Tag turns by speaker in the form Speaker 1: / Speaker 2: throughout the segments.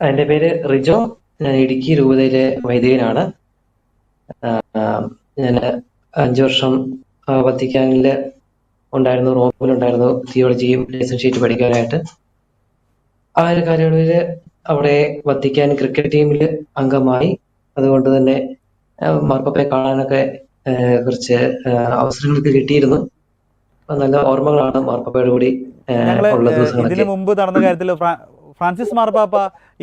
Speaker 1: എന്റെ പേര് റിജോ. ഞാൻ ഇടുക്കി രൂപതയിലെ വൈദികനാണ്. ഞാൻ അഞ്ചു വർഷം വത്തിക്കാനിൽ ഉണ്ടായിരുന്നു റോമിലുണ്ടായിരുന്നു തിയോളജിയും ലൈസൻസ് ഷീറ്റ് പഠിക്കാനായിട്ട്. ആ ഒരു കാലയളവിൽ അവിടെ വത്തിക്കാൻ ക്രിക്കറ്റ് ടീമിൽ അംഗമായി. അതുകൊണ്ട് തന്നെ മാർപ്പപ്പയെ കാണാനൊക്കെ കുറച്ച് അവസരങ്ങളൊക്കെ കിട്ടിയിരുന്നു. നല്ല ഓർമ്മകളാണ് മാർപ്പപ്പയുടെ കൂടി ഉള്ള
Speaker 2: ഇതിനു മുമ്പ് നടന്ന കാര്യത്തിൽ ഫ്രാൻസിസ് മാർപ്പാപ്പ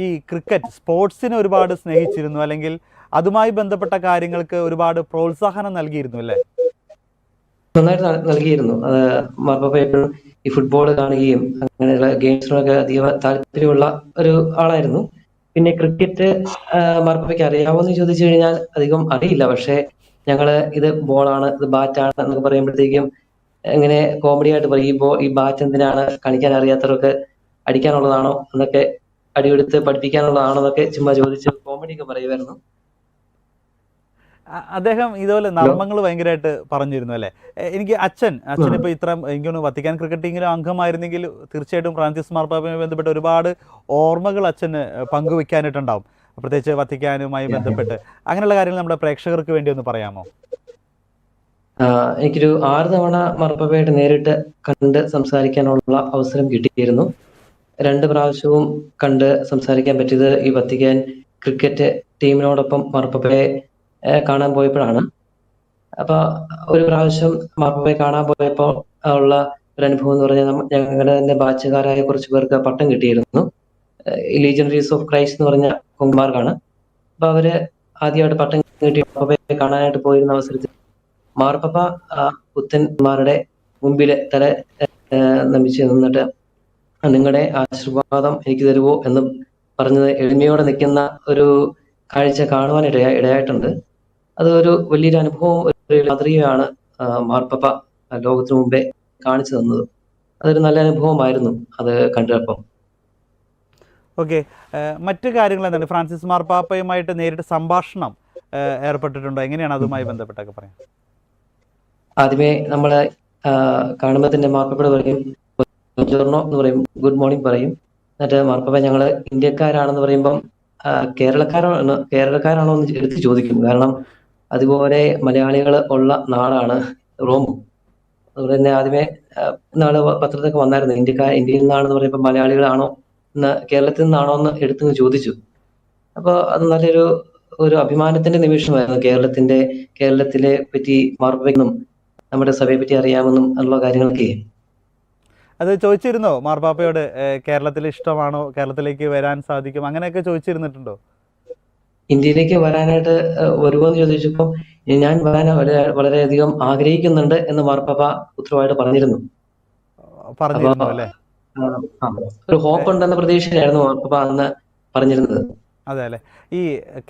Speaker 2: ഈ ക്രിക്കറ്റ് സ്പോർട്സിനെ ഒരുപാട് സ്നേഹിച്ചിരുന്നു. അല്ലെങ്കിൽ അതുമായി ബന്ധപ്പെട്ട കാര്യങ്ങൾക്ക് ഒരുപാട് പ്രോത്സാഹനം നൽകിയിരുന്നു അല്ലേ?
Speaker 1: നന്നായിട്ട് നൽകിയിരുന്നു. മാർപ്പാപ്പ എപ്പോഴും ഈ ഫുട്ബോൾ കാണുകയും അങ്ങനെയുള്ള ഗെയിംസിനൊക്കെ അധികം താല്പര്യമുള്ള ഒരു ആളായിരുന്നു. പിന്നെ ക്രിക്കറ്റ് മാർപ്പാപ്പയ്ക്ക് അറിയാമോ എന്ന് ചോദിച്ചു കഴിഞ്ഞാൽ അധികം അറിയില്ല. പക്ഷെ ഞങ്ങൾ ഇത് ബോളാണ് ഇത് ബാറ്റാണ് എന്നൊക്കെ പറയുമ്പോഴത്തേക്കും ഇങ്ങനെ കോമഡി ആയിട്ട് പറയും. ഈ ഈ ബാറ്റ് എന്തിനാണ് കളിക്കാൻ അറിയാത്തവർക്ക് അടിക്കാനുള്ളതാണോ എന്നൊക്കെ അടിയെടുത്ത് പഠിപ്പിക്കാനുള്ളതാണോ എന്നൊക്കെ ചുമ്മാ ചോദിച്ച് കോമഡി ഒക്കെ പറയുമായിരുന്നു.
Speaker 2: അദ്ദേഹം ഇതുപോലെ നർമ്മങ്ങൾ ഭയങ്കരമായിട്ട് പറഞ്ഞിരുന്നു അല്ലേ? എനിക്ക് അച്ഛൻ അച്ഛൻ
Speaker 1: ഇപ്പൊ
Speaker 2: ഇപ്പോൾ ഇത്ര എനിക്കൊന്ന് വത്തിക്കാൻ ക്രിക്കറ്റ് ടീമിലും അംഗമായിരുന്നെങ്കിൽ തീർച്ചയായിട്ടും ഫ്രാൻസിസ് മാർപ്പാപ്പയുമായി ബന്ധപ്പെട്ട് ഒരുപാട് ഓർമ്മകൾ അച്ഛന് പങ്കുവെക്കാനായിട്ടുണ്ടാവും. പ്രത്യേകിച്ച് വത്തിക്കാനുമായി ബന്ധപ്പെട്ട്. അങ്ങനെയുള്ള കാര്യങ്ങൾ നമ്മുടെ പ്രേക്ഷകർക്ക് വേണ്ടി ഒന്ന് പറയാമോ?
Speaker 1: എനിക്കൊരു ആറ് തവണ മാർപ്പാപ്പയായിട്ട് നേരിട്ട് കണ്ട് സംസാരിക്കാനുള്ള അവസരം കിട്ടിയിരുന്നു. രണ്ട് പ്രാവശ്യവും കണ്ട് സംസാരിക്കാൻ പറ്റിയത് ഈ വത്തിക്കാൻ ക്രിക്കറ്റ് ടീമിനോടൊപ്പം മാർപ്പപ്പയെ കാണാൻ പോയപ്പോഴാണ്. അപ്പൊ ഒരു പ്രാവശ്യം മാർപ്പപ്പയെ കാണാൻ പോയപ്പോൾ ഉള്ള ഒരു അനുഭവം എന്ന് പറഞ്ഞാൽ ഞങ്ങളുടെ തന്നെ ബാച്ചുകാരായ കുറച്ച് പേർക്ക് പട്ടം കിട്ടിയിരുന്നു. ലീജനറീസ് ഓഫ് ക്രൈസ്റ്റ് എന്ന് പറഞ്ഞ കുമാർക്കാണ് അപ്പൊ അവർ ആദ്യമായിട്ട് പട്ടം കിട്ടി മാർപ്പപ്പയെ കാണാനായിട്ട് പോയിരുന്ന അവസരത്തിൽ മാർപ്പപ്പ ആ പുത്തന്മാരുടെ മുമ്പിലെ തല നമിച്ച് നിന്നിട്ട് നിങ്ങളുടെ ആശീർവാദം എനിക്ക് തരുമോ എന്ന് പറഞ്ഞത് എളിമയോടെ നിൽക്കുന്ന ഒരു കാഴ്ച കാണുവാൻ ഇടയാ ഇടയായിട്ടുണ്ട്. അത് ഒരു വലിയൊരു അനുഭവം ഒരു മാതൃകയാണ് മാർപ്പപ്പ ലോകത്തിനു മുമ്പേ കാണിച്ചു തന്നത്. അതൊരു നല്ല അനുഭവമായിരുന്നു അത് കണ്ടപ്പം
Speaker 2: ഓക്കെ. മറ്റു കാര്യങ്ങൾ എന്താണ്? ഫ്രാൻസിസ് മാർപ്പാപ്പയുമായിട്ട് നേരിട്ട് സംഭാഷണം ഏർപ്പെട്ടിട്ടുണ്ടോ? എങ്ങനെയാണ് അതുമായി ബന്ധപ്പെട്ടൊക്കെ പറയാം
Speaker 1: ആദ്യമേ നമ്മൾ കാണുമ്പോൾ തന്നെ മാർപ്പാപ്പയുടെ പറയും "ബുongiorno" എന്ന് പറയും ഗുഡ് മോർണിംഗ് പറയും. എന്നിട്ട് മാർപ്പാപ്പ ഞങ്ങൾ ഇന്ത്യക്കാരാണെന്ന് പറയുമ്പം കേരളക്കാരാണ് കേരളക്കാരാണോ എന്ന് എടുത്ത് ചോദിക്കും. കാരണം അതുപോലെ മലയാളികൾ ഉള്ള നാടാണ് റോം. അതുപോലെ തന്നെ ആദ്യമേ നാളെ പത്രത്തിലൊക്കെ വന്നായിരുന്നു ഇന്ത്യക്കാർ ഇന്ത്യയിൽ നിന്നാണെന്ന് പറയുമ്പോൾ മലയാളികളാണോ എന്ന് കേരളത്തിൽ നിന്നാണോ എന്ന് എടുത്തു ചോദിച്ചു. അപ്പോൾ അത് നല്ലൊരു ഒരു അഭിമാനത്തിന്റെ നിമിഷമായിരുന്നു കേരളത്തിന്റെ കേരളത്തിലെ പറ്റി മാർപ്പാപ്പയ്ക്കും നമ്മുടെ സഭയെ പറ്റി അറിയാമെന്നും ഉള്ള കാര്യങ്ങളൊക്കെ.
Speaker 2: അത് ചോദിച്ചിരുന്നോ? മാർപ്പാപ്പയോട് കേരളത്തിൽ ഇഷ്ടമാണോ? കേരളത്തിലേക്ക് വരാൻ സാധിക്കും? അങ്ങനെയൊക്കെ ചോദിച്ചിരുന്നിട്ടുണ്ടോ?
Speaker 1: ഇന്ത്യയിലേക്ക് വരാനായിട്ട് ഒരുപാട് വരുമോ എന്ന് ചോദിച്ചപ്പോൾ ഞാൻ വരാൻ വളരെ വളരെയധികം ആഗ്രഹിക്കുന്നുണ്ട് എന്ന് മാർപ്പാപ്പ ഉത്തരവായിട്ട് പറഞ്ഞിരുന്നു.
Speaker 2: പറഞ്ഞിരുന്നു അല്ലേ.
Speaker 1: ഒരു ഹോപ്പ് ഉണ്ടെന്ന പ്രതീക്ഷയിലായിരുന്നു മാർപ്പാപ്പ അന്ന് പറഞ്ഞിരുന്നത്.
Speaker 2: അതെ അല്ലെ ഈ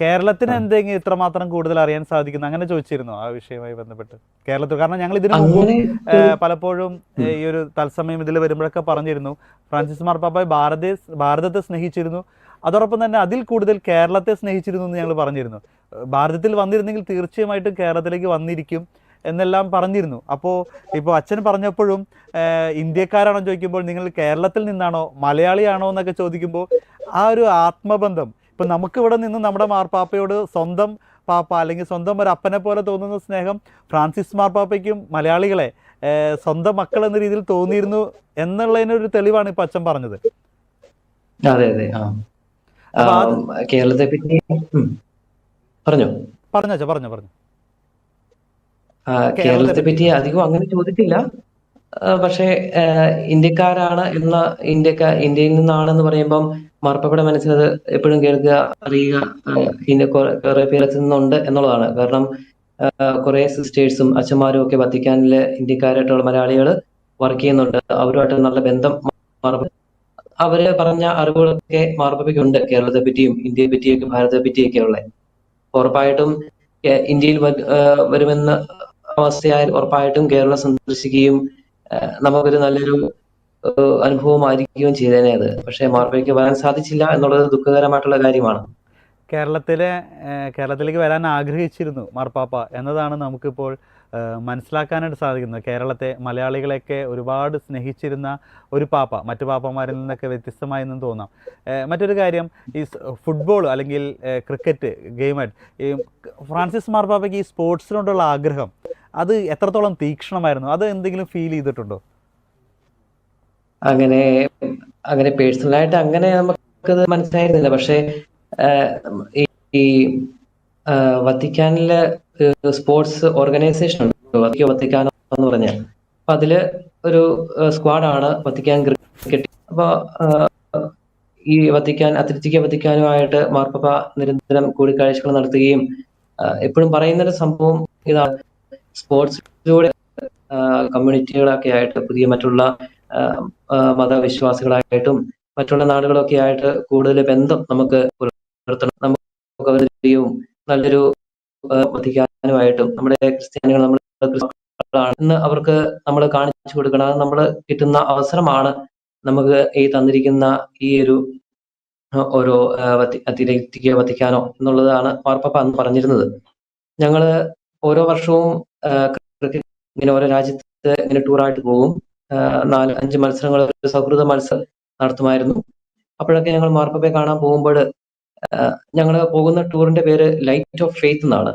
Speaker 2: കേരളത്തിന്. എന്തെങ്കിലും ഇത്രമാത്രം കൂടുതൽ അറിയാൻ സാധിക്കുന്നു? അങ്ങനെ ചോദിച്ചിരുന്നു ആ വിഷയവുമായി ബന്ധപ്പെട്ട്? കേരളത്തിൽ കാരണം ഞങ്ങൾ ഇതിനു മുമ്പ് പലപ്പോഴും ഈ ഒരു തത്സമയം ഇതിൽ വരുമ്പോഴൊക്കെ പറഞ്ഞിരുന്നു. ഫ്രാൻസിസ് മാർപ്പാപ്പ ഭാരത ഭാരതത്തെ സ്നേഹിച്ചിരുന്നു. അതോടൊപ്പം തന്നെ അതിൽ കൂടുതൽ കേരളത്തെ സ്നേഹിച്ചിരുന്നു എന്ന് ഞങ്ങൾ പറഞ്ഞിരുന്നു. ഭാരതത്തിൽ വന്നിരുന്നെങ്കിൽ തീർച്ചയായിട്ടും കേരളത്തിലേക്ക് വന്നിരിക്കും എന്നെല്ലാം പറഞ്ഞിരുന്നു. അപ്പോൾ ഇപ്പോൾ അച്ഛൻ പറഞ്ഞപ്പോഴും ഇന്ത്യക്കാരാണോ ചോദിക്കുമ്പോൾ നിങ്ങൾ കേരളത്തിൽ നിന്നാണോ മലയാളിയാണോ എന്നൊക്കെ ചോദിക്കുമ്പോൾ ആ ഒരു ആത്മബന്ധം ഇപ്പം നമുക്കിവിടെ നിന്ന് നമ്മുടെ മാർപ്പാപ്പയോട് സ്വന്തം പാപ്പ അല്ലെങ്കിൽ സ്വന്തം ഒരു അപ്പനെ പോലെ തോന്നുന്ന സ്നേഹം ഫ്രാൻസിസ് മാർപ്പാപ്പയ്ക്കും മലയാളികളെ സ്വന്തം മക്കൾ എന്ന രീതിയിൽ തോന്നിയിരുന്നു എന്നുള്ളതിനൊരു തെളിവാണ് ഇപ്പൊ അച്ഛൻ പറഞ്ഞത്.
Speaker 1: അതെ അതെ കേരളത്തെ പറ്റി പറഞ്ഞു?
Speaker 2: പറഞ്ഞോ പറഞ്ഞോ പറഞ്ഞു. കേരളത്തെ. പറ്റി
Speaker 1: അധികം അങ്ങനെ ചോദിച്ചില്ല. പക്ഷേ ഇന്ത്യക്കാരാണ് എന്ന ഇന്ത്യക്കാ ഇന്ത്യയിൽ നിന്നാണെന്ന് പറയുമ്പം മാർപ്പാപ്പയുടെ മനസ്സിലത് എപ്പോഴും കേൾക്കുക അറിയുക ഇതിന്റെ കുറെ- പേരത്തിൽ നിന്നുണ്ട് എന്നുള്ളതാണ്. കാരണം കുറെ സിസ്റ്റേഴ്സും അച്ഛന്മാരും ഒക്കെ വത്തിക്കാനിലെ ഇന്ത്യക്കാരായിട്ടുള്ള മലയാളികൾ വർക്ക് ചെയ്യുന്നുണ്ട്. അവരുമായിട്ട് നല്ല ബന്ധം അവർ പറഞ്ഞ അറിവുകളൊക്കെ മാർപ്പാപ്പയ്ക്കുണ്ട് കേരളത്തെ പറ്റിയും ഇന്ത്യയെ പറ്റിയൊക്കെ ഭാരതത്തെ പറ്റിയൊക്കെ ഉള്ളത് ഉറപ്പായിട്ടും ഇന്ത്യയിൽ വരുമെന്ന അവസ്ഥയായാൽ ഉറപ്പായിട്ടും കേരളം സന്ദർശിക്കുകയും നമുക്കൊരു നല്ലൊരു അനുഭവമായിരിക്കുകയും ചെയ്തേനെ അത്. പക്ഷേ മാർപ്പയ്ക്ക് വരാൻ സാധിച്ചില്ല എന്നുള്ളത് ദുഃഖകരമായിട്ടുള്ള കാര്യമാണ്.
Speaker 2: കേരളത്തിലെ കേരളത്തിലേക്ക് വരാൻ ആഗ്രഹിച്ചിരുന്നു മാർപ്പാപ്പ എന്നതാണ് നമുക്കിപ്പോൾ മനസ്സിലാക്കാനായിട്ട് സാധിക്കുന്നത്. കേരളത്തെ മലയാളികളെയൊക്കെ ഒരുപാട് സ്നേഹിച്ചിരുന്ന ഒരു പാപ്പ. മറ്റു പാപ്പമാരിൽ നിന്നൊക്കെ വ്യത്യസ്തമായി എന്ന് തോന്നാം. മറ്റൊരു കാര്യം ഈ ഫുട്ബോൾ അല്ലെങ്കിൽ ക്രിക്കറ്റ് ഗെയിമായിട്ട് ഈ ഫ്രാൻസിസ് മാർപ്പാപ്പയ്ക്ക് ഈ സ്പോർട്സിനോടുള്ള ആഗ്രഹം അത് എത്രത്തോളം തീക്ഷണമായിരുന്നു? അത് എന്തെങ്കിലും ഫീൽ ചെയ്തിട്ടുണ്ടോ?
Speaker 1: അങ്ങനെ അങ്ങനെ പേഴ്സണലായിട്ട് അങ്ങനെ നമുക്കത് മനസ്സിലായിരുന്നില്ല. പക്ഷേ ഈ വത്തിക്കാനിലെ സ്പോർട്സ് ഓർഗനൈസേഷൻ ഉണ്ട് വത്തിക്കോ വത്തിക്കാനോ എന്ന് പറഞ്ഞ. അപ്പൊ അതിൽ ഒരു സ്ക്വാഡാണ് വത്തിക്കാൻ ക്രിക്കറ്റ് അപ്പൊ ഈ വത്തിക്കാൻ അത്ലറ്റിക്കോ വത്തിക്കാനുമായിട്ട് മാർപ്പപ്പ നിരന്തരം കൂടിക്കാഴ്ചകൾ നടത്തുകയും എപ്പോഴും പറയുന്ന ഒരു സംഭവം ഇതാണ്. സ്പോർട്സിലൂടെ കമ്മ്യൂണിറ്റികളൊക്കെ ആയിട്ട് പുതിയ മറ്റുള്ള മതവിശ്വാസികളായിട്ടും മറ്റുള്ള നാടുകളൊക്കെ ആയിട്ട് കൂടുതൽ ബന്ധം നമുക്ക് പുലർത്തണം. നമുക്ക് നല്ലൊരു വത്തിക്കാനുമായിട്ടും നമ്മുടെ ക്രിസ്ത്യാനികൾ നമ്മൾ എന്ന് അവർക്ക് നമ്മൾ കാണിച്ചു കൊടുക്കണം. അത് നമ്മൾ കിട്ടുന്ന അവസരമാണ് നമുക്ക് ഈ തന്നിരിക്കുന്ന ഈ ഒരു ഓരോ വത്തി വത്തിക്കാനോ എന്നുള്ളതാണ് മാർപ്പാപ്പ അന്ന് പറഞ്ഞിരുന്നത്. ഞങ്ങൾ ഓരോ വർഷവും ഇങ്ങനെ ഓരോ രാജ്യത്ത് ഇങ്ങനെ ടൂറായിട്ട് പോകും. നാല് അഞ്ച് മത്സരങ്ങൾ ഒരു സൗഹൃദ മത്സരം നടത്തുമായിരുന്നു. അപ്പോഴൊക്കെ ഞങ്ങൾ മാർപ്പാപ്പയെ കാണാൻ പോകുമ്പോൾ ഞങ്ങൾ പോകുന്ന ടൂറിന്റെ പേര് ലൈറ്റ് ഓഫ് ഫെയ്ത്ത് എന്നാണ്.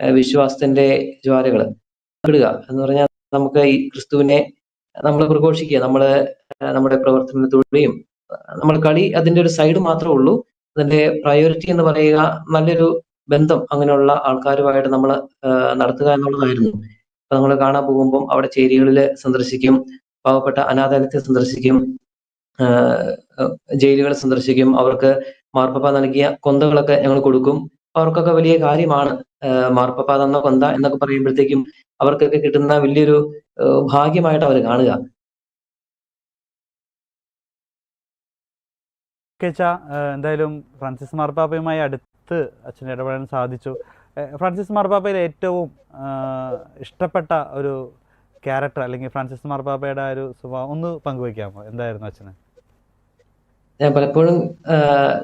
Speaker 1: വിശ്വാസത്തിന്റെ ജ്വാലകൾ. ഇടുക എന്ന് പറഞ്ഞാൽ നമുക്ക് ഈ ക്രിസ്തുവിനെ നമ്മൾ പ്രഘോഷിക്കുക. നമ്മൾ നമ്മുടെ പ്രവർത്തനത്തിലൂടെയും നമ്മൾ കളി അതിന്റെ ഒരു സൈഡ് മാത്രമേ ഉള്ളൂ. അതിന്റെ പ്രയോറിറ്റി എന്ന് പറയുക നല്ലൊരു ബന്ധം അങ്ങനെയുള്ള ആൾക്കാരുമായിട്ട് നമ്മൾ നടത്തുക എന്നുള്ളതായിരുന്നു. അപ്പൊ നമ്മൾ കാണാൻ പോകുമ്പോൾ അവിടെ ചേരികളിൽ സന്ദർശിക്കും. പാവപ്പെട്ട അനാഥാലയത്തെ സന്ദർശിക്കും. ജയിലുകൾ സന്ദർശിക്കും. അവർക്ക് മാർപ്പാപ്പ നൽകിയ കൊന്തകളൊക്കെ ഞങ്ങൾ കൊടുക്കും. അവർക്കൊക്കെ വലിയ കാര്യമാണ്. മാർപ്പപ്പ തന്ന കൊന്ത എന്നൊക്കെ പറയുമ്പോഴത്തേക്കും അവർക്കൊക്കെ കിട്ടുന്ന വലിയൊരു ഭാഗ്യമായിട്ട് അവർ കാണുക.
Speaker 2: എന്തായാലും ഫ്രാൻസിസ് മാർപ്പാപ്പയുമായി അടുത്ത് അച്ഛൻ ഇടപെടാൻ സാധിച്ചു. ഫ്രാൻസിസ് മാർപ്പാപ്പയിൽ ഏറ്റവും ഇഷ്ടപ്പെട്ട ഒരു ക്യാരക്ടർ അല്ലെങ്കിൽ ഫ്രാൻസിസ് മാർപ്പാപ്പയുടെ ഒരു സ്വഭാവം ഒന്ന് പങ്കുവയ്ക്കാമോ? എന്തായിരുന്നു അച്ഛന്?
Speaker 1: ഞാൻ പലപ്പോഴും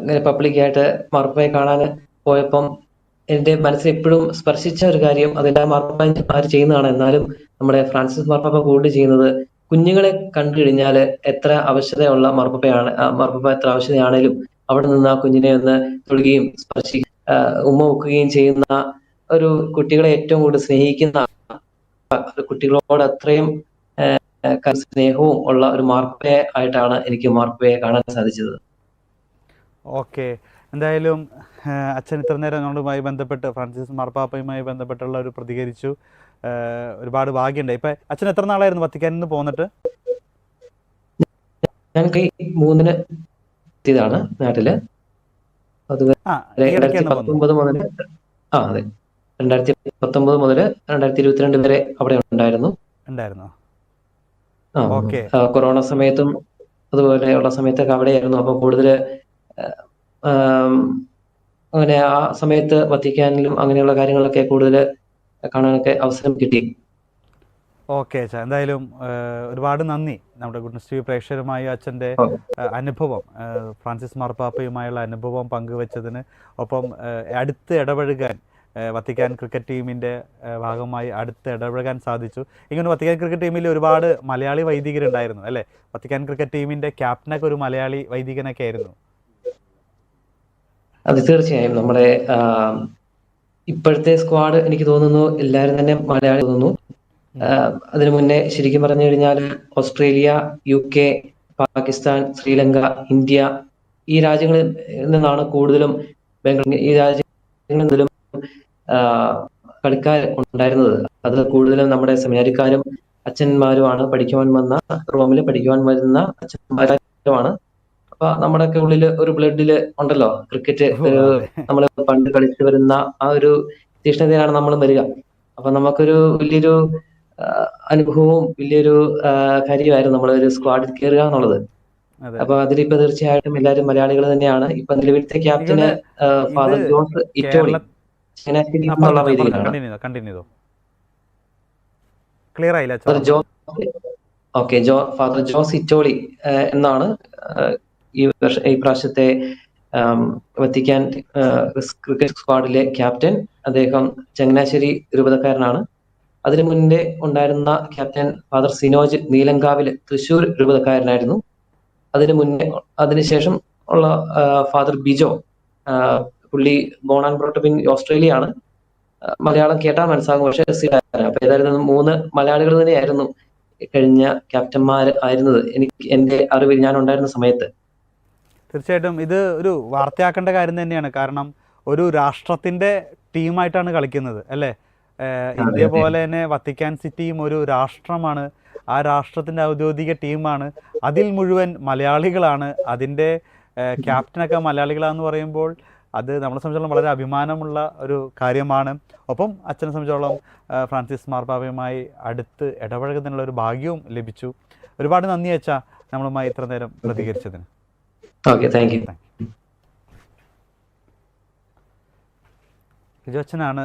Speaker 1: ഇങ്ങനെ പബ്ലിക്കായിട്ട് മാർപ്പായി കാണാൻ പോയപ്പം എന്റെ മനസ്സിൽ എപ്പോഴും സ്പർശിച്ച ഒരു കാര്യം അതെല്ലാം മാർപ്പാപ്പ ചെയ്യുന്നതാണ്. എന്നാലും നമ്മുടെ ഫ്രാൻസിസ് മാർപ്പാപ്പ കൂടുതൽ ചെയ്യുന്നത് കുഞ്ഞുങ്ങളെ കണ്ടു കഴിഞ്ഞാൽ എത്ര ആവശ്യതയുള്ള മാർപ്പാപ്പയാണ് മാർപ്പാപ്പ എത്ര ആവശ്യതയാണേലും അവിടെ നിന്ന് ആ കുഞ്ഞിനെ ഒന്ന് തൊടുകയും സ്പർശി ആഹ് ഉമ്മ വെക്കുകയും ചെയ്യുന്ന ഒരു കുട്ടികളെ ഏറ്റവും കൂടുതൽ സ്നേഹിക്കുന്ന കുട്ടികളോട് അത്രയും സ്നേഹവും ഉള്ള ഒരു മാർപ്പേ ആയിട്ടാണ് എനിക്ക് മാർപ്പയെ കാണാൻ സാധിച്ചത്.
Speaker 2: ഓക്കെ. എന്തായാലും അച്ഛൻ ഇത്ര നേരം ഞങ്ങളുമായി ബന്ധപ്പെട്ട് ഫ്രാൻസിസ് മാർപ്പാപ്പയുമായി ബന്ധപ്പെട്ടുള്ള ഒരു പ്രതികരിച്ചു. ഒരുപാട് ഭാഗ്യമുണ്ട്. ഇപ്പൊ അച്ഛൻ എത്ര നാളായിരുന്നു വത്തിക്കാനിൽ നിന്ന് പോന്നിട്ട്?
Speaker 1: ഞാൻ കൈ മൂന്നിന് എത്തിയതാണ് നാട്ടിൽ. അത് രണ്ടായിരത്തി പത്തൊമ്പത് മുതൽ ആ അതെ. രണ്ടായിരത്തി പത്തൊമ്പത് മുതൽ രണ്ടായിരത്തി ഇരുപത്തിരണ്ട് വരെ അവിടെ ഉണ്ടായിരുന്നു.
Speaker 2: ഉണ്ടായിരുന്നു.
Speaker 1: കൊറോണ സമയത്തും അതുപോലെയുള്ള സമയത്തൊക്കെ അവിടെയായിരുന്നു. അപ്പൊ കൂടുതൽ അങ്ങനെ ആ സമയത്ത് വത്തിക്കാനിലും അങ്ങനെയുള്ള കാര്യങ്ങളൊക്കെ കൂടുതൽ കാണാനൊക്കെ അവസരം കിട്ടി.
Speaker 2: ഓക്കെ അച്ഛാ എന്തായാലും ഒരുപാട് നന്ദി നമ്മുടെ ഗുഡ്നസ് ടി വി പ്രേക്ഷകരുമായി അച്ഛന്റെ അനുഭവം. ഫ്രാൻസിസ് മാർപ്പാപ്പയുമായുള്ള അനുഭവം പങ്കുവച്ചതിന് ഒപ്പം അടുത്ത് ഇടപഴകാൻ വത്തിക്കാൻ ക്രിക്കറ്റ് ടീമിന്റെ ഭാഗമായി അടുത്ത് ഇടപഴകാൻ സാധിച്ചു. ഇങ്ങനെ വത്തിക്കാൻ ക്രിക്കറ്റ് ടീമിൽ ഒരുപാട് മലയാളി വൈദികരുണ്ടായിരുന്നു അല്ലേ? വത്തിക്കാൻ ക്രിക്കറ്റ് ടീമിന്റെ ക്യാപ്റ്റനൊക്കെ ഒരു മലയാളി വൈദികനൊക്കെ ആയിരുന്നു.
Speaker 1: അത് തീർച്ചയായും നമ്മുടെ ഇപ്പോഴത്തെ സ്ക്വാഡ് എനിക്ക് തോന്നുന്നു എല്ലാവരും തന്നെ മലയാളി തോന്നുന്നു. അതിനു മുന്നേ ശരിക്കും പറഞ്ഞു കഴിഞ്ഞാൽ Australia U K Pakistan Sri Lanka India ഈ രാജ്യങ്ങളിൽ നിന്നാണ് കൂടുതലും ബംഗാൾ ഈ രാജ്യങ്ങളിൽ നിന്നും കളിക്കാർ ഉണ്ടായിരുന്നത്. അത് കൂടുതലും നമ്മുടെ സെമിനാരിക്കാരും അച്ഛന്മാരുമാണ് പഠിക്കുവാൻ വന്ന റോമിൽ പഠിക്കുവാൻ വരുന്ന അച്ഛന്മാരുമാണ് അപ്പൊ നമ്മുടെയൊക്കെ ഉള്ളിൽ ഒരു ബ്ലഡിൽ ഉണ്ടല്ലോ ക്രിക്കറ്റ് നമ്മൾ പണ്ട് കളിച്ചു വരുന്ന ആ ഒരു തീഷ്ണതയാണ് നമ്മൾ വരിക. അപ്പൊ നമുക്കൊരു വലിയൊരു അനുഭവവും വലിയൊരു കാര്യമായിരുന്നു നമ്മളൊരു സ്ക്വാഡിൽ കയറുക എന്നുള്ളത്. അപ്പൊ അതിലിപ്പോ തീർച്ചയായിട്ടും എല്ലാവരും മലയാളികൾ തന്നെയാണ്. ഇപ്പൊ നിലവിലത്തെ ക്യാപ്റ്റന് ഫാദർ ജോസ് ഇറ്റോളി. എന്നുള്ള
Speaker 2: ക്ലിയർ ആയില്ല
Speaker 1: father Jose okay Jo father Jose Ittoli എന്നാണ് ഈ വർഷ ഈ പ്രാവശ്യത്തെ വത്തിക്കാൻ ക്രിക്കറ്റ് സ്ക്വാഡിലെ ക്യാപ്റ്റൻ അദ്ദേഹം ചങ്ങനാശ്ശേരി രൂപതക്കാരനാണ്. അതിനു മുന്നേ ഉണ്ടായിരുന്ന ക്യാപ്റ്റൻ ഫാദർ സിനോജ് നീലങ്കാവിലെ തൃശൂർ രൂപതക്കാരനായിരുന്നു. അതിനു മുന്നേ അതിനുശേഷം ഉള്ള ഫാദർ ബിജോ പുള്ളി born and brought up in Australia ആണ് മലയാളം കേട്ടാൽ മനസ്സിലാകും പക്ഷെ അപ്പൊ ഏതായിരുന്നു മൂന്ന് മലയാളികൾ തന്നെയായിരുന്നു കഴിഞ്ഞ ക്യാപ്റ്റന്മാർ ആയിരുന്നത്. എനിക്ക് എന്റെ അറിവിൽ ഞാൻ ഉണ്ടായിരുന്ന സമയത്ത്.
Speaker 2: തീർച്ചയായിട്ടും ഇത് ഒരു വാർത്തയാക്കേണ്ട കാര്യം തന്നെയാണ്. കാരണം ഒരു രാഷ്ട്രത്തിന്റെ ടീമായിട്ടാണ് കളിക്കുന്നത് അല്ലേ? ഇന്ത്യ. പോലെ തന്നെ വത്തിക്കാൻ സിറ്റിയും ഒരു രാഷ്ട്രമാണ്. ആ രാഷ്ട്രത്തിന്റെ ഔദ്യോഗിക ടീമാണ്. അതിൽ മുഴുവൻ മലയാളികളാണ്. അതിന്റെ ക്യാപ്റ്റനൊക്കെ മലയാളികളാന്ന് പറയുമ്പോൾ അത് നമ്മളെ സംബന്ധിച്ചോളം വളരെ അഭിമാനമുള്ള ഒരു കാര്യമാണ്. ഒപ്പം അച്ഛനെ സംബന്ധിച്ചോളം ഫ്രാൻസിസ് മാർപ്പാപ്പയുമായി അടുത്ത് ഇടപഴകുന്നതിനുള്ള ഒരു ഭാഗ്യവും ലഭിച്ചു. ഒരുപാട് നന്ദി അച്ഛാ നമ്മളുമായി ഇത്ര നേരം പ്രതികരിച്ചതിന്.
Speaker 1: ഓക്കെ താങ്ക് യു
Speaker 2: ലിജോ അച്ഛനാണ്